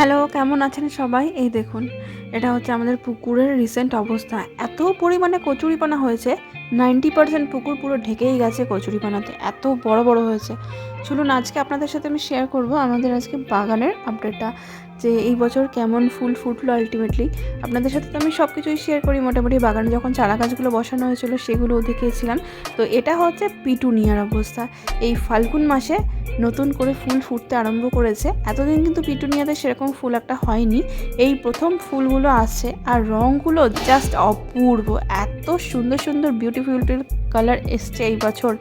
Hello, কেমন আছেন সবাই? এই দেখুন, এটা হচ্ছে আমাদের পুকুরের রিসেন্ট অবস্থা। এত পরিমাণে কচুরিপানা হয়েছে নাইনটি পার্সেন্ট পুকুর পুরো ঢেকেই গেছে কচুরিপানাতে এত বড় বড় হয়েছে। চলুন আজকে আপনাদের সাথে আমি শেয়ার করব আমাদের আজকে বাগানের আপডেটটা যে এই বছর কেমন ফুল ফুটলো আলটিমেটলি আপনাদের সাথে তো আমি সব কিছুই শেয়ার করি। মোটামুটি বাগানে যখন চারা গাছগুলো বসানো হয়েছিল সেগুলোও দেখিয়েছিলাম। তো এটা হচ্ছে পিটুনিয়ার অবস্থা। এই ফাল্গুন মাসে নতুন করে ফুল ফুটতে আরম্ভ করেছে। এতদিন কিন্তু পিটুনিয়াতে সেরকম ফুল একটা হয়নি। এই প্রথম ফুলগুলো আসছে। আর রঙগুলো জাস্ট অপূর্ব। এত সুন্দর সুন্দর বিউটিফুল কালার এসছে এই বছর।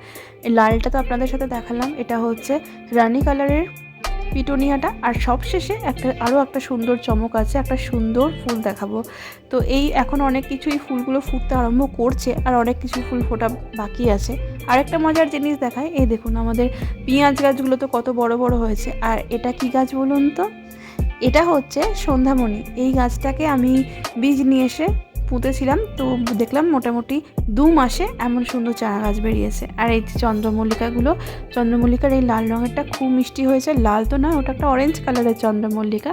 লালটা তো আপনাদের সাথে দেখালাম, এটা হচ্ছে রানি কালারের পিটুনিয়াটা। আর সবশেষে একটা আরও একটা সুন্দর চমক আছে, একটা সুন্দর ফুল দেখাবো। তো এই এখন অনেক কিছুই ফুলগুলো ফুটতে আরম্ভ করছে, আর অনেক কিছু ফুল ফোটা বাকি আছে। আরেকটা মজার জিনিস দেখায় এই দেখুন আমাদের পেঁয়াজ গাছগুলো তো কত বড় বড় হয়েছে। আর এটা কি গাছ বলুন তো? এটা হচ্ছে সন্ধ্যামণি। এই গাছটাকে আমি বীজ নিয়ে এসে পুঁতেছিলাম, তো দেখলাম মোটামুটি দু মাসে এমন সুন্দর চারা গাছ বেরিয়েছে। আর এই চন্দ্রমল্লিকাগুলো, চন্দ্রমল্লিকার এই লাল রঙেরটা খুব মিষ্টি হয়েছে। লাল তো না, ওটা একটা অরেঞ্জ কালারের চন্দ্রমল্লিকা।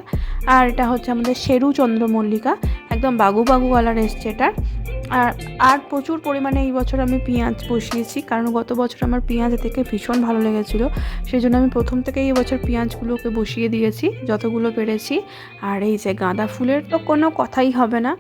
আর এটা হচ্ছে আমাদের শেরু চন্দ্রমল্লিকা, একদম বাগু বাগু কালার এসছে এটার। আর আর প্রচুর পরিমাণে এই বছর আমি পেঁয়াজ বসিয়েছি, কারণ গত বছর আমার পেঁয়াজ থেকে ভীষণ ভালো লেগেছিলো। সেই জন্য আমি প্রথম থেকেই এই বছর পেঁয়াজগুলোকে বসিয়ে দিয়েছি, যতগুলো পেরেছি। আর এই যে গাঁদা ফুলের তো কোনো কথাই হবে না।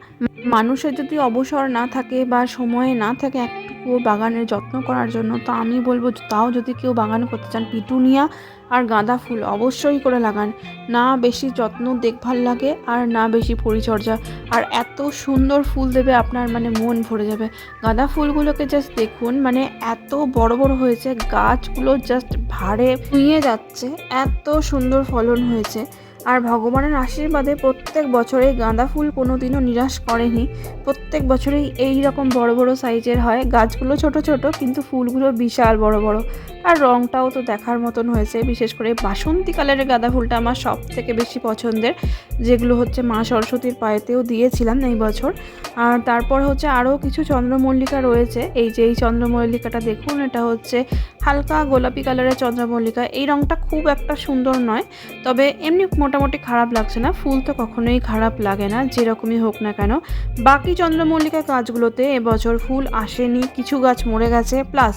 মানুষের যদি অবসর না থাকে বা সময়ে না থাকে একটুকু বাগানের যত্ন করার জন্য, তো আমি বলব তাও যদি কেউ বাগান করতে চান পিটুনিয়া আর গাঁদা ফুল অবশ্যই করে লাগান। না বেশি যত্ন, দেখভাল লাগে আর না বেশি পরিচর্যা। আর এত সুন্দর ফুল দেবে আপনার মানে মন ভরে যাবে। গাঁদা ফুলগুলোকে জাস্ট দেখুন মানে এত বড় বড় হয়েছে, গাছগুলো জাস্ট ভারে ফুঁয়ে যাচ্ছে, এত সুন্দর ফলন হয়েছে। আর ভগবানের আশীর্বাদে প্রত্যেক বছরে গাঁদা ফুল কোনো দিনও নিরাশ করেনি। প্রত্যেক বছরেই এই রকম বড় বড় সাইজের হয়। গাছগুলো ছোট ছোট, কিন্তু ফুলগুলো বিশাল বড় বড়। আর রঙটাও তো দেখার মতন হয়েছে। বিশেষ করে বাসন্তী কালারের গাঁদা ফুলটা আমার সব থেকে বেশি পছন্দের, যেগুলো হচ্ছে মা সরস্বতীর পায়েতেও দিয়েছিলাম এই বছর। আর তারপর হচ্ছে আরও কিছু চন্দ্রমল্লিকা রয়েছে। এই যে এই চন্দ্রমল্লিকাটা দেখুন, এটা হচ্ছে হালকা গোলাপি কালারের চন্দ্রমল্লিকা, এই রঙটা খুব একটা সুন্দর নয়, তবে এমনি মোটামুটি খারাপ লাগছে না। ফুল তো কখনোই খারাপ লাগে না, যেরকমই হোক না কেন। বাকি চন্দ্রমল্লিকা গাছগুলোতে এবছর ফুল আসেনি, কিছু গাছ মরে গেছে, প্লাস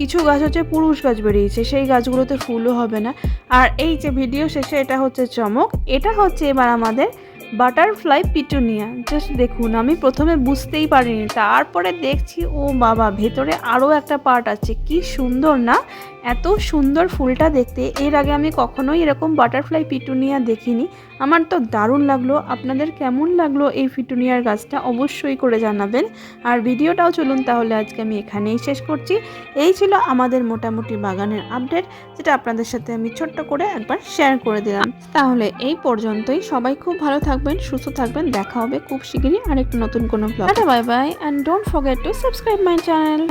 কিছু গাছ হচ্ছে পুরুষ গাছ বেরিয়েছে, সেই গাছগুলোতে ফুলও হবে না। আর এই যে ভিডিও শেষে এটা হচ্ছে চমক, এটা হচ্ছে এবার আমাদের বাটারফ্লাই পিটুনিয়া। জাস্ট দেখুন, আমি প্রথমে বুঝতেই পারিনি। তারপরে দেখছি, ও বাবা, ভেতরে আরও একটা পার্ট আছে। কি সুন্দর, না? এত সুন্দর ফুলটা দেখতে। এর আগে আমি কখনোই এরকম বাটারফ্লাই পিটুনিয়া দেখিনি। আমার তো দারুণ লাগল। আপনাদের কেমন লাগল এই পিটুনিয়ার গাছটা অবশ্যই করে জানাবেন। আর ভিডিওটাও চলুন তাহলে আজকে আমি এখানেই শেষ করছি। এই ছিল আমাদের মোটামুটি বাগানের আপডেট, যেটা আপনাদের সাথে আমি ছোট্ট করে একবার শেয়ার করে দিলাম। তাহলে এই পর্যন্তই। সবাই খুব ভালো থাকবেন, সুস্থ থাকবেন। দেখা হবে খুব শিগগিরই আরেকটু নতুন কোনো blog bye bye and don't forget to subscribe my channel